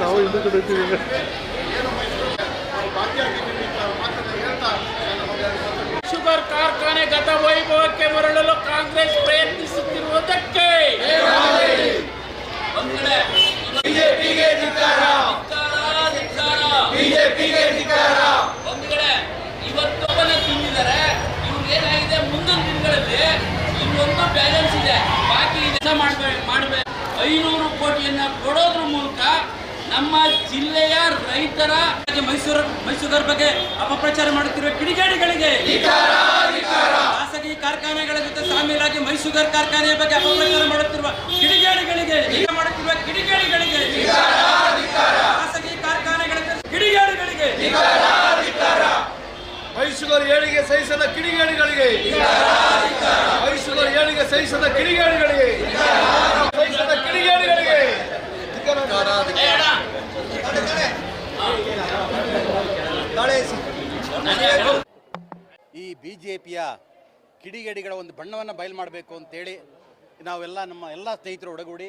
ನಾವು ಶುಗರ್ ಕಾರ್ಖಾನೆ ಗತ ವೈಭವಕ್ಕೆ ಮರಳಲು ಕಾಂಗ್ರೆಸ್ ಪ್ರಯತ್ನಿಸುತ್ತಿರುವುದಕ್ಕೆ. ಒಂದ್ ಕಡೆ ಧಿಕ್ಕಾರ, ಧಿಕ್ಕಾರ. ಒಂದ್ ಕಡೆ ಇವತ್ತು ಇವ್ರಿಗೆ ಏನಾಗಿದೆ? ಮುಂದಿನ ಇನ್ನೊಂದು ಬ್ಯಾಲೆನ್ಸ್ ಇದೆ. ಬಾಕಿ ಕೆಲಸ ಮಾಡಬೇಕು ಮಾಡ್ಬೇಕು ಐನೂರು ಕೋಟಿಯನ್ನು ಕೊಡೋದ್ರ ಮೂಲಕ ನಮ್ಮ ಜಿಲ್ಲೆಯ ರೈತರ ಮೈಸೂರು ಮೈಸೂರ ಬಗ್ಗೆ ಅಪಪ್ರಚಾರ ಮಾಡುತ್ತಿರುವ ಕಿಡಿಗೇಡಿಗಳಿಗೆ ಖಾಸಗಿ ಕಾರ್ಖಾನೆಗಳ ಜೊತೆ ಸಾಮೀಲಾಗಿ ಮೈಸೂರು ಕಾರ್ಖಾನೆಯ ಬಗ್ಗೆ ಅಪಪ್ರಚಾರ ಮಾಡುತ್ತಿರುವ ಕಿಡಿಗೇಡಿಗಳಿಗೆ ಈಗ ಮಾಡುತ್ತಿರುವ ಕಿಡಿಗೇಡಿಗಳಿಗೆ ಖಾಸಗಿ ಕಾರ್ಖಾನೆಗಳ ಕಿಡಿಗೇಡಿಗಳಿಗೆ. ಮೈಸೂರು ಏಳಿಗೆ ಸಹಿಸದ ಕಿಡಿಗೇಡಿಗಳಿಗೆ. ಸಹಿಸದ ಕಿಡಿಗೇಡಿಗಳಿಗೆ. ಸಹಿಸದ ಕಿಡಿಗೇಡಿಗಳಿಗೆ. ಈ ಬಿ ಜೆ ಪಿಯ ಕಿಡಿಗೇಡಿಗಳ ಒಂದು ಬಣ್ಣವನ್ನು ಬಯಲು ಮಾಡಬೇಕು ಅಂತೇಳಿ ನಾವೆಲ್ಲ ನಮ್ಮ ಎಲ್ಲ ಸ್ನೇಹಿತರು ಒಡಗೂಡಿ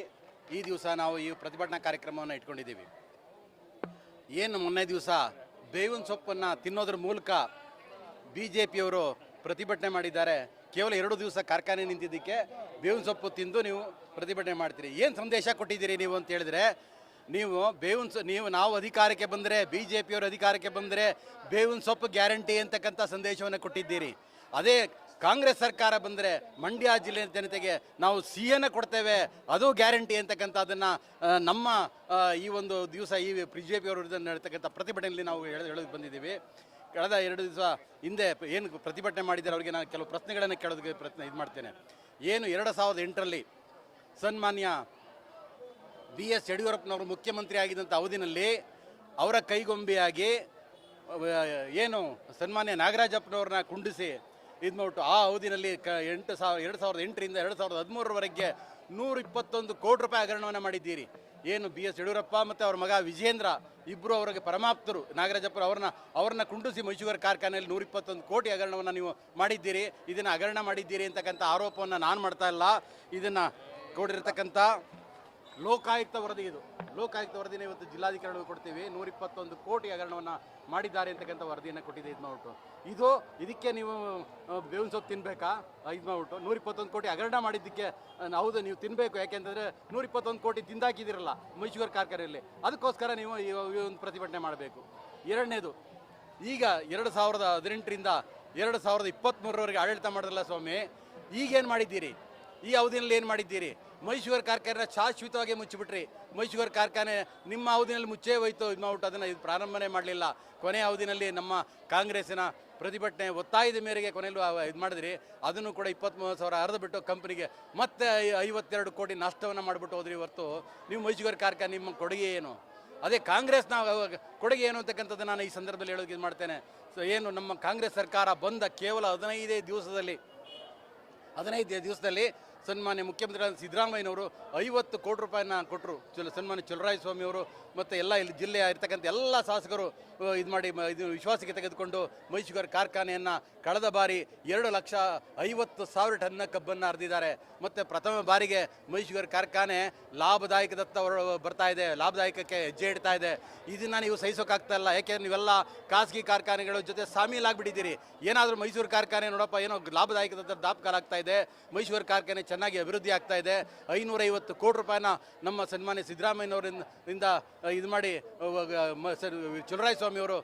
ಈ ದಿವಸ ನಾವು ಈ ಪ್ರತಿಭಟನಾ ಕಾರ್ಯಕ್ರಮವನ್ನು ಇಟ್ಕೊಂಡಿದ್ದೀವಿ. ಏನು ಮೊನ್ನೆ ದಿವಸ ಬೇವಿನ ಸೊಪ್ಪನ್ನು ತಿನ್ನೋದ್ರ ಮೂಲಕ ಬಿ ಜೆ ಪಿಯವರು ಪ್ರತಿಭಟನೆ ಮಾಡಿದ್ದಾರೆ. ಕೇವಲ ಎರಡು ದಿವಸ ಕಾರ್ಖಾನೆ ನಿಂತಿದ್ದಕ್ಕೆ ಬೇವಿನ ಸೊಪ್ಪು ತಿಂದು ನೀವು ಪ್ರತಿಭಟನೆ ಮಾಡ್ತೀರಿ. ಏನು ಸಂದೇಶ ಕೊಟ್ಟಿದ್ದೀರಿ ನೀವು ಅಂತ ಹೇಳಿದ್ರೆ, ನೀವು ಬೇವಿನ ಸೊ, ನೀವು ನಾವು ಅಧಿಕಾರಕ್ಕೆ ಬಂದರೆ ಬಿ ಜೆ ಪಿಯವರು ಅಧಿಕಾರಕ್ಕೆ ಬಂದರೆ ಬೇವಿನ ಸೊಪ್ಪು ಗ್ಯಾರಂಟಿ ಅಂತಕ್ಕಂಥ ಸಂದೇಶವನ್ನು ಕೊಟ್ಟಿದ್ದೀರಿ. ಅದೇ ಕಾಂಗ್ರೆಸ್ ಸರ್ಕಾರ ಬಂದರೆ ಮಂಡ್ಯ ಜಿಲ್ಲೆಯ ಜನತೆಗೆ ನಾವು ಸಿಹಿಯನ್ನು ಕೊಡ್ತೇವೆ, ಅದು ಗ್ಯಾರಂಟಿ ಅಂತಕ್ಕಂಥದ್ದನ್ನು ಅದನ್ನು ನಮ್ಮ ಈ ಒಂದು ದಿವಸ ಈ ಬಿ ಜೆ ಪಿಯವರು ನಡೀತಕ್ಕಂಥ ಪ್ರತಿಭಟನೆಯಲ್ಲಿ ನಾವು ಹೇಳಿ ಹೇಳೋದು ಬಂದಿದ್ದೀವಿ. ಕಳೆದ ಎರಡು ದಿವಸ ಹಿಂದೆ ಏನು ಪ್ರತಿಭಟನೆ ಮಾಡಿದ್ದಾರೆ, ಅವರಿಗೆ ನಾನು ಕೆಲವು ಪ್ರಶ್ನೆಗಳನ್ನು ಕೇಳೋದಕ್ಕೆ ಪ್ರಯತ್ನ ಇದು ಮಾಡ್ತೇನೆ. ಏನು ಎರಡು ಸಾವಿರದ ಎಂಟರಲ್ಲಿ ಸನ್ಮಾನ್ಯ ಬಿ ಎಸ್ ಯಡಿಯೂರಪ್ಪನವರು ಮುಖ್ಯಮಂತ್ರಿ ಆಗಿದ್ದಂಥ ಅವಧಿನಲ್ಲಿ ಅವರ ಕೈಗೊಂಬೆಯಾಗಿ ಏನು ಸನ್ಮಾನ್ಯ ನಾಗರಾಜಪ್ಪನವ್ರನ್ನ ಕುಂಡಿಸಿ ಇದು ಆ ಅವಧಿನಲ್ಲಿ ಕ ಎಂಟು ಸಾವಿರ, ಎರಡು ಸಾವಿರದ ಎಂಟರಿಂದ ಎರಡು ಸಾವಿರದ ಹದಿಮೂರರವರೆಗೆ ನೂರ ಇಪ್ಪತ್ತೊಂದು ಕೋಟಿ ರೂಪಾಯಿ ಹಗರಣವನ್ನು ಮಾಡಿದ್ದೀರಿ. ಏನು ಬಿ ಎಸ್ ಯಡಿಯೂರಪ್ಪ ಮತ್ತು ಅವರ ಮಗ ವಿಜೇಂದ್ರ ಇಬ್ಬರು ಅವರಿಗೆ ಪರಮಾಪ್ತರು. ನಾಗರಾಜಪ್ಪರು ಅವ್ರನ್ನ ಅವ್ರನ್ನ ಕುಂಡುಸಿ ಮೈಸೂರು ಕಾರ್ಖಾನೆಯಲ್ಲಿ ನೂರ ಇಪ್ಪತ್ತೊಂದು ಕೋಟಿ ಹಗರಣವನ್ನು ನೀವು ಮಾಡಿದ್ದೀರಿ. ಇದನ್ನು ಹಗರಣ ಮಾಡಿದ್ದೀರಿ ಅಂತಕ್ಕಂಥ ಆರೋಪವನ್ನು ನಾನು ಮಾಡ್ತಾ ಇಲ್ಲ. ಇದನ್ನು, ಕೊಡಿರ್ತಕ್ಕಂಥ ಲೋಕಾಯುಕ್ತ ವರದಿ ಇದು. ಲೋಕಾಯುಕ್ತ ವರದಿನ ಇವತ್ತು ಜಿಲ್ಲಾಧಿಕಾರಿಗಳು ಕೊಡ್ತೀವಿ. ನೂರ ಇಪ್ಪತ್ತೊಂದು ಕೋಟಿ ಹಗರಣವನ್ನು ಮಾಡಿದ್ದಾರೆ ಅಂತಕ್ಕಂಥ ವರದಿಯನ್ನು ಕೊಟ್ಟಿದೆ ಇದು ಇದು ಇದಕ್ಕೆ ನೀವು ಬೇವಿನ ಸೊಪ್ಪು ತಿನ್ಬೇಕಾ? ಇದು ಮಾಡ್ಬಿಟ್ಟು ನೂರ ಇಪ್ಪತ್ತೊಂದು ಕೋಟಿ ಹಗರಣ ಮಾಡಿದ್ದಕ್ಕೆ ಹೌದು, ನೀವು ತಿನ್ನಬೇಕು ಯಾಕೆಂತಂದರೆ ನೂರ ಇಪ್ಪತ್ತೊಂದು ಕೋಟಿ ತಿಂದಾಕಿದಿರಲ್ಲ ಮೈಸೂರು ಕಾರ್ಖಾನೆಯಲ್ಲಿ ಅದಕ್ಕೋಸ್ಕರ ನೀವು ಈ ಈ ಒಂದು ಪ್ರತಿಭಟನೆ ಮಾಡಬೇಕು. ಎರಡನೇದು, ಈಗ ಎರಡು ಸಾವಿರದ ಹದಿನೆಂಟರಿಂದ ಎರಡು ಸಾವಿರದ ಇಪ್ಪತ್ತ್ಮೂರರವರೆಗೆ ಆಡಳಿತ ಮಾಡಿದ್ರಲ್ಲ ಸ್ವಾಮಿ, ಈಗೇನು ಮಾಡಿದ್ದೀರಿ? ಈ ಅವಧಿನಲ್ಲಿ ಏನು ಮಾಡಿದ್ದೀರಿ? ಮೈಸೂರು ಕಾರ್ಖಾನೆ ಶಾಶ್ವತವಾಗಿ ಮುಚ್ಚಿಬಿಟ್ರಿ. ಮೈಸೂರು ಕಾರ್ಖಾನೆ ನಿಮ್ಮ ಅವಧಿನಲ್ಲಿ ಮುಚ್ಚೇ ಹೋಯ್ತು. ಇದು ಮಾಡ್ಬಿಟ್ಟು ಅದನ್ನು ಇದು ಪ್ರಾರಂಭನೆ ಮಾಡಲಿಲ್ಲ. ಕೊನೆಯ ಅವಧಿನಲ್ಲಿ ನಮ್ಮ ಕಾಂಗ್ರೆಸ್ಸಿನ ಪ್ರತಿಭಟನೆ ಒತ್ತಾಯದ ಮೇರೆಗೆ ಕೊನೆಯಲ್ಲೂ ಇದು ಮಾಡಿದ್ರಿ. ಅದನ್ನು ಕೂಡ ಇಪ್ಪತ್ತ್ಮೂರು ಸಾವಿರ ಅರ್ಧ ಬಿಟ್ಟು ಕಂಪ್ನಿಗೆ ಮತ್ತೆ ಐವತ್ತೆರಡು ಕೋಟಿ ನಷ್ಟವನ್ನು ಮಾಡಿಬಿಟ್ಟು ಹೋದ್ರಿ ಹೊರತು. ನೀವು ಮೈಸೂರು ಕಾರ್ಖಾನೆ ನಿಮ್ಮ ಕೊಡುಗೆ ಏನು? ಅದೇ ಕಾಂಗ್ರೆಸ್ನ ಕೊಡುಗೆ ಏನು ಅಂತಕ್ಕಂಥದ್ದು ನಾನು ಈ ಸಂದರ್ಭದಲ್ಲಿ ಹೇಳೋಕೆ ಇದು ಮಾಡ್ತೇನೆ. ಸೊ ಏನು ನಮ್ಮ ಕಾಂಗ್ರೆಸ್ ಸರ್ಕಾರ ಬಂದ ಕೇವಲ ಹದಿನೈದೇ ದಿವಸದಲ್ಲಿ, ಹದಿನೈದು ದಿವಸದಲ್ಲಿ ಸನ್ಮಾನ್ಯ ಮುಖ್ಯಮಂತ್ರಿ ಸಿದ್ದರಾಮಯ್ಯನವರು ಐವತ್ತು ಕೋಟಿ ರೂಪಾಯಿನ ಕೊಟ್ಟರು ಚಲ ಸನ್ಮಾನ್ಯ ಚಲರಾಯ ಸ್ವಾಮಿ ಅವರು ಮತ್ತು ಎಲ್ಲ ಇಲ್ಲಿ ಜಿಲ್ಲೆಯ ಇರ್ತಕ್ಕಂಥ ಎಲ್ಲ ಶಾಸಕರು ಇದು ಮಾಡಿ ಇದು ವಿಶ್ವಾಸಕ್ಕೆ ತೆಗೆದುಕೊಂಡು ಮೈಸೂರು ಕಾರ್ಖಾನೆಯನ್ನು ಕಳೆದ ಬಾರಿ ಎರಡು ಲಕ್ಷ ಐವತ್ತು ಸಾವಿರ ಟನ್ನ ಕಬ್ಬನ್ನು ಹರಿದಿದ್ದಾರೆ. ಮತ್ತು ಪ್ರಥಮ ಬಾರಿಗೆ ಮೈಸೂರು ಕಾರ್ಖಾನೆ ಲಾಭದಾಯಕದತ್ತ ಬರ್ತಾ ಇದೆ, ಲಾಭದಾಯಕಕ್ಕೆ ಹೆಜ್ಜೆ ಇಡ್ತಾ ಇದೆ. ಇದನ್ನು ನೀವು ಸಹಿಸೋಕ್ಕಾಗ್ತಾ ಇಲ್ಲ. ಯಾಕೆಂದ್ರೆ ನೀವೆಲ್ಲ ಖಾಸಗಿ ಕಾರ್ಖಾನೆಗಳ ಜೊತೆ ಸಾಮೀಲಾಗ್ಬಿಟ್ಟಿದ್ದೀರಿ. ಏನಾದರೂ ಮೈಸೂರು ಕಾರ್ಖಾನೆ ನೋಡಪ್ಪ, ಏನೋ ಲಾಭದಾಯಕದತ್ತ ದಾಪಕಾಲಾಗ್ತಾ ಇದೆ. ಮೈಸೂರು ಕಾರ್ಖಾನೆ ಚೆನ್ನಾಗಿ ಅಭಿವೃದ್ಧಿ ಆಗ್ತಾ ಇದೆ. ಐನೂರೈವತ್ತು ಕೋಟಿ ರೂಪಾಯಿನ ನಮ್ಮ ಸನ್ಮಾನ್ಯ ಸಿದ್ದರಾಮಯ್ಯನವರಿಂದ ಇಂದ ಮಾಡಿ ಅವಾಗ ಮ- ಸರ್ ಚಲರಾಯ ಸ್ವಾಮಿಯವರು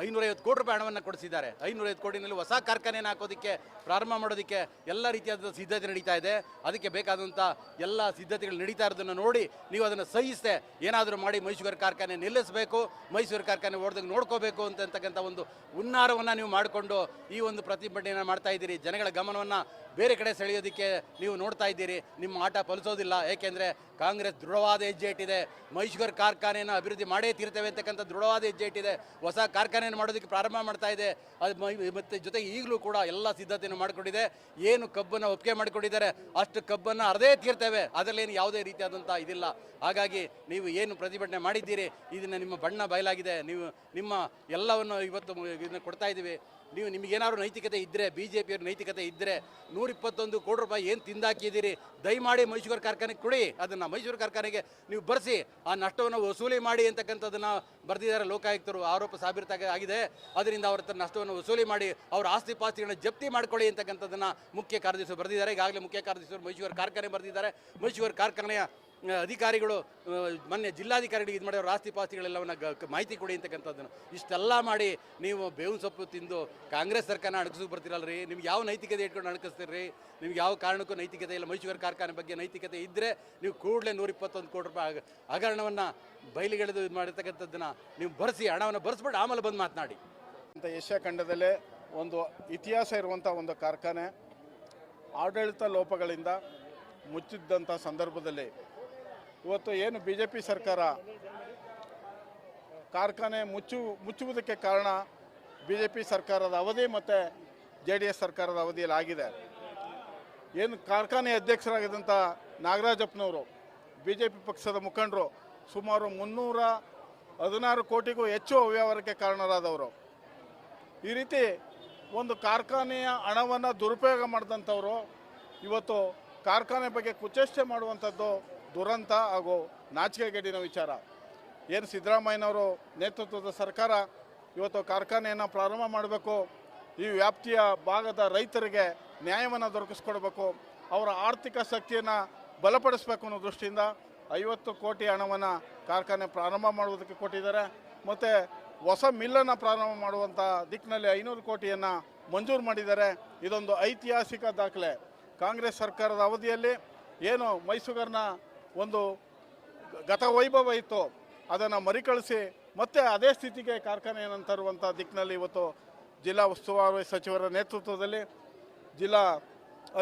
ಐನೂರೈವತ್ತು ಕೋಟಿ ರೂಪಾಯಿ ಹಣವನ್ನು ಕೊಡಿಸಿದ್ದಾರೆ. ಐನೂರೈವತ್ತು ಕೋಟಿನಲ್ಲಿ ಹೊಸ ಕಾರ್ಖಾನೆಯನ್ನು ಹಾಕೋದಕ್ಕೆ, ಪ್ರಾರಂಭ ಮಾಡೋದಕ್ಕೆ ಎಲ್ಲ ರೀತಿಯಾದ ಸಿದ್ಧತೆ ನಡೀತಾ ಇದೆ. ಅದಕ್ಕೆ ಬೇಕಾದಂಥ ಎಲ್ಲ ಸಿದ್ಧತೆಗಳು ನಡೀತಾ ಇರೋದನ್ನು ನೋಡಿ ನೀವು ಅದನ್ನು ಸಹಿಸದೆ ಏನಾದರೂ ಮಾಡಿ ಮೈಸೂರು ಕಾರ್ಖಾನೆ ನಿಲ್ಲಿಸಬೇಕು, ಮೈಸೂರು ಕಾರ್ಖಾನೆ ಓಡ್ದಂಗೆ ನೋಡ್ಕೋಬೇಕು ಅಂತಕ್ಕಂಥ ಒಂದು ಹುನ್ನಾರವನ್ನು ನೀವು ಮಾಡಿಕೊಂಡು ಈ ಒಂದು ಪ್ರತಿಭಟನೆಯನ್ನು ಮಾಡ್ತಾ ಇದ್ದೀರಿ. ಜನಗಳ ಗಮನವನ್ನು ಬೇರೆ ಕಡೆ ಸೆಳೆಯೋದಕ್ಕೆ ನೀವು ನೋಡ್ತಾ ಇದ್ದೀರಿ. ನಿಮ್ಮ ಆಟ ಫಲಿಸೋದಿಲ್ಲ. ಏಕೆಂದರೆ ಕಾಂಗ್ರೆಸ್ ದೃಢವಾದ ಹೆಜ್ಜೆ ಇಟ್ಟಿದೆ. ಮೈಸೂರು ಕಾರ್ಖಾನೆಯನ್ನು ಅಭಿವೃದ್ಧಿ ಮಾಡೇ ತೀರ್ತೇವೆ ಅಂತಕ್ಕಂಥ ದೃಢವಾದ ಹೆಜ್ಜೆ ಇಟ್ಟಿದೆ. ಹೊಸ ಕಾರ್ಖಾನೆಯನ್ನು ಮಾಡೋದಕ್ಕೆ ಪ್ರಾರಂಭ ಮಾಡ್ತಾ ಇದೆ. ಅದು ಮತ್ತು ಜೊತೆಗೆ ಈಗಲೂ ಕೂಡ ಎಲ್ಲ ಸಿದ್ಧತೆಯನ್ನು ಮಾಡಿಕೊಂಡಿದೆ. ಏನು ಕಬ್ಬನ್ನು ಒಪ್ಪಿಗೆ ಮಾಡಿಕೊಂಡಿದ್ದಾರೆ. ಅಷ್ಟು ಕಬ್ಬನ್ನು ಅರ್ಧೇ ತೀರ್ತೇವೆ. ಅದರಲ್ಲೇನು ಯಾವುದೇ ರೀತಿಯಾದಂಥ ಇದಿಲ್ಲ. ಹಾಗಾಗಿ ನೀವು ಏನು ಪ್ರತಿಭಟನೆ ಮಾಡಿದ್ದೀರಿ, ಇದನ್ನು ನಿಮ್ಮ ಬಣ್ಣ ಬಯಲಾಗಿದೆ. ನೀವು ನಿಮ್ಮ ಎಲ್ಲವನ್ನು ಇವತ್ತು ಇದನ್ನು ಕೊಡ್ತಾ ಇದ್ದೀವಿ. ನೀವು ನಿಮಗೇನಾದ್ರು ನೈತಿಕತೆ ಇದ್ದರೆ ಬಿ ಜೆ ಪಿಯವ್ರ ನೈತಿಕತೆ ಇದ್ದರೆ ನೂರಿಪ್ಪತ್ತೊಂದು ಕೋಟಿ ರೂಪಾಯಿ ಏನು ತಿಂದಾಕಿದ್ದೀರಿ? ದಯಮಾಡಿ ಮೈಸೂರು ಕಾರ್ಖಾನೆಗೆ ಕೊಡಿ. ಅದನ್ನು ಮೈಸೂರು ಕಾರ್ಖಾನೆಗೆ ನೀವು ಬರೆಸಿ, ಆ ನಷ್ಟವನ್ನು ವಸೂಲಿ ಮಾಡಿ ಅಂತಕ್ಕಂಥದ್ದನ್ನು ಬರೆದಿದ್ದಾರೆ ಲೋಕಾಯುಕ್ತರು. ಆರೋಪ ಸಾಬೀತಾಗ ಆಗಿದೆ. ಅದರಿಂದ ಅವ್ರ ಹತ್ರ ನಷ್ಟವನ್ನು ವಸೂಲಿ ಮಾಡಿ, ಅವರ ಆಸ್ತಿ ಪಾಸ್ತಿಗಳನ್ನ ಜಪ್ತಿ ಮಾಡಿಕೊಳ್ಳಿ ಅಂತಕ್ಕಂಥದ್ದನ್ನು ಮುಖ್ಯ ಕಾರ್ಯದರ್ಶಿ ಬರೆದಿದ್ದಾರೆ. ಈಗಾಗಲೇ ಮುಖ್ಯ ಕಾರ್ಯದರ್ಶಿಯವರು ಮೈಸೂರು ಕಾರ್ಖಾನೆ ಬರೆದಿದ್ದಾರೆ. ಮೈಸೂರು ಕಾರ್ಖಾನೆಯ ಅಧಿಕಾರಿಗಳು ಮೊನ್ನೆ ಜಿಲ್ಲಾಧಿಕಾರಿಗಳಿಗೆ ಇದು ಮಾಡಿದ್ರು ಆಸ್ತಿ ಪಾಸ್ತಿಗಳೆಲ್ಲವನ್ನ ಮಾಹಿತಿ ಕೊಡಿ ಅಂತಕ್ಕಂಥದ್ದನ್ನು. ಇಷ್ಟೆಲ್ಲ ಮಾಡಿ ನೀವು ಬೇವು ಸೊಪ್ಪು ತಿಂದು ಕಾಂಗ್ರೆಸ್ ಸರ್ಕಾರನ ಅಣಕಿಸೋಕೆ ರೀ ನಿಮ್ಗೆ ಯಾವ ನೈತಿಕತೆ ಇಟ್ಕೊಂಡು ಅಣಕಿಸ್ತೀರಿ ನಿಮ್ಗೆ ಯಾವ ಕಾರಣಕ್ಕೂ ನೈತಿಕತೆ ಇಲ್ಲ. ಮೈಸೂರು ಕಾರ್ಖಾನೆ ಬಗ್ಗೆ ನೈತಿಕತೆ ಇದ್ದರೆ ನೀವು ಕೂಡಲೇ ನೂರ ಇಪ್ಪತ್ತೊಂದು ಕೋಟಿ ರೂಪಾಯಿ ಹಗ- ಹಗರಣವನ್ನು ಬಯಲಿಗೆಳೆದು ಇದು ಮಾಡಿರ್ತಕ್ಕಂಥದ್ದನ್ನು ನೀವು ಬರೆಸಿ, ಹಣವನ್ನು ಬರೆಸ್ಬಿಟ್ಟು ಆಮೇಲೆ ಬಂದು ಮಾತನಾಡಿ. ಅಂತ ಏಷ್ಯಾ ಖಂಡದಲ್ಲೇ ಒಂದು ಇತಿಹಾಸ ಇರುವಂಥ ಒಂದು ಕಾರ್ಖಾನೆ ಆಡಳಿತ ಲೋಪಗಳಿಂದ ಮುಚ್ಚಿದ್ದಂಥ ಸಂದರ್ಭದಲ್ಲಿ ಇವತ್ತು ಏನು ಬಿ ಜೆ ಪಿ ಸರ್ಕಾರ ಕಾರ್ಖಾನೆ ಮುಚ್ಚು ಮುಚ್ಚುವುದಕ್ಕೆ ಕಾರಣ ಬಿ ಜೆ ಪಿ ಸರ್ಕಾರದ ಅವಧಿ ಮತ್ತು ಜೆ ಡಿ ಎಸ್ ಸರ್ಕಾರದ ಅವಧಿಯಲ್ಲಿ ಆಗಿದೆ ಏನು ಕಾರ್ಖಾನೆ ಅಧ್ಯಕ್ಷರಾಗಿದ್ದಂಥ ನಾಗರಾಜಪ್ಪನವರು ಬಿ ಜೆ ಪಿ ಪಕ್ಷದ ಮುಖಂಡರು ಸುಮಾರು ಮುನ್ನೂರ ಹದಿನಾರು ಕೋಟಿಗೂ ಹೆಚ್ಚು ಅವ್ಯವಹಾರಕ್ಕೆ ಕಾರಣರಾದವರು. ಈ ರೀತಿ ಒಂದು ಕಾರ್ಖಾನೆಯ ಹಣವನ್ನು ದುರುಪಯೋಗ ಮಾಡಿದಂಥವರು ಇವತ್ತು ಕಾರ್ಖಾನೆ ಬಗ್ಗೆ ಕುಚೇಷ್ಟೆ ಮಾಡುವಂಥದ್ದು ದುರಂತ ಹಾಗೂ ನಾಚಿಕೆಗೇಡಿನ ವಿಚಾರ. ಏನು ಸಿದ್ದರಾಮಯ್ಯನವರು ನೇತೃತ್ವದ ಸರ್ಕಾರ ಇವತ್ತು ಕಾರ್ಖಾನೆಯನ್ನು ಪ್ರಾರಂಭ ಮಾಡಬೇಕು, ಈ ವ್ಯಾಪ್ತಿಯ ಭಾಗದ ರೈತರಿಗೆ ನ್ಯಾಯವನ್ನು ದೊರಕಿಸ್ಕೊಡ್ಬೇಕು, ಅವರ ಆರ್ಥಿಕ ಶಕ್ತಿಯನ್ನು ಬಲಪಡಿಸಬೇಕು ಅನ್ನೋ ದೃಷ್ಟಿಯಿಂದ ಐವತ್ತು ಕೋಟಿ ಹಣವನ್ನು ಕಾರ್ಖಾನೆ ಪ್ರಾರಂಭ ಮಾಡುವುದಕ್ಕೆ ಕೊಟ್ಟಿದ್ದಾರೆ. ಮತ್ತು ಹೊಸ ಮಿಲ್ಲನ್ನು ಪ್ರಾರಂಭ ಮಾಡುವಂಥ ದಿಕ್ಕಿನಲ್ಲಿ ಐನೂರು ಕೋಟಿಯನ್ನು ಮಂಜೂರು ಮಾಡಿದ್ದಾರೆ. ಇದೊಂದು ಐತಿಹಾಸಿಕ ದಾಖಲೆ. ಕಾಂಗ್ರೆಸ್ ಸರ್ಕಾರದ ಅವಧಿಯಲ್ಲಿ ಏನು ಮೈಸೂರಿನ ಒಂದು ಗತ ವೈಭವ ಇತ್ತು, ಅದನ್ನು ಮರಿಕಳಿಸಿ ಮತ್ತೆ ಅದೇ ಸ್ಥಿತಿಗೆ ಕಾರ್ಖಾನೆಯನ್ನು ತರುವಂಥ ದಿಕ್ಕಿನಲ್ಲಿ ಇವತ್ತು ಜಿಲ್ಲಾ ಉಸ್ತುವಾರಿ ಸಚಿವರ ನೇತೃತ್ವದಲ್ಲಿ ಜಿಲ್ಲಾ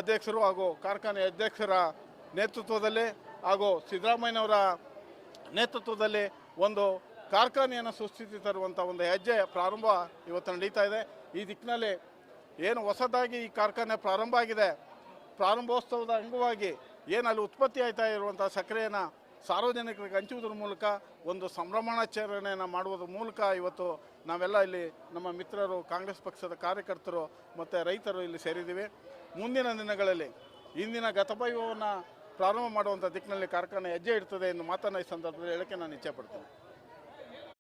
ಅಧ್ಯಕ್ಷರು ಹಾಗೂ ಕಾರ್ಖಾನೆ ಅಧ್ಯಕ್ಷರ ನೇತೃತ್ವದಲ್ಲಿ ಹಾಗೂ ಸಿದ್ದರಾಮಯ್ಯನವರ ನೇತೃತ್ವದಲ್ಲಿ ಒಂದು ಕಾರ್ಖಾನೆಯನ್ನು ಸುಸ್ಥಿತಿ ತರುವಂಥ ಒಂದು ಹೆಜ್ಜೆ ಪ್ರಾರಂಭ ಇವತ್ತು ನಡೀತಾ ಇದೆ. ಈ ದಿಕ್ಕಿನಲ್ಲಿ ಏನು ಹೊಸದಾಗಿ ಈ ಕಾರ್ಖಾನೆ ಪ್ರಾರಂಭ ಆಗಿದೆ, ಪ್ರಾರಂಭೋತ್ಸವದ ಅಂಗವಾಗಿ ಏನು ಅಲ್ಲಿ ಉತ್ಪತ್ತಿ ಆಯ್ತಾ ಇರುವಂಥ ಸಕ್ಕರೆಯನ್ನು ಸಾರ್ವಜನಿಕರಿಗೆ ಹಂಚುವುದ್ರ ಮೂಲಕ, ಒಂದು ಸಂಭ್ರಮಾಚರಣೆಯನ್ನು ಮಾಡುವುದರ ಮೂಲಕ ಇವತ್ತು ನಾವೆಲ್ಲ ಇಲ್ಲಿ ನಮ್ಮ ಮಿತ್ರರು, ಕಾಂಗ್ರೆಸ್ ಪಕ್ಷದ ಕಾರ್ಯಕರ್ತರು ಮತ್ತು ರೈತರು ಇಲ್ಲಿ ಸೇರಿದ್ದೀವಿ. ಮುಂದಿನ ದಿನಗಳಲ್ಲಿ, ಇಂದಿನ ಗತವೈಭವವನ್ನು ಪ್ರಾರಂಭ ಮಾಡುವಂಥ ದಿಕ್ಕಿನಲ್ಲಿ ಕಾರ್ಖಾನೆ ಹೆಜ್ಜೆ ಇಡ್ತದೆ ಎಂದು ಮಾತನ್ನ ಈ ಸಂದರ್ಭದಲ್ಲಿ ಹೇಳಕ್ಕೆ ನಾನು ಇಚ್ಛೆ ಪಡ್ತೇನೆ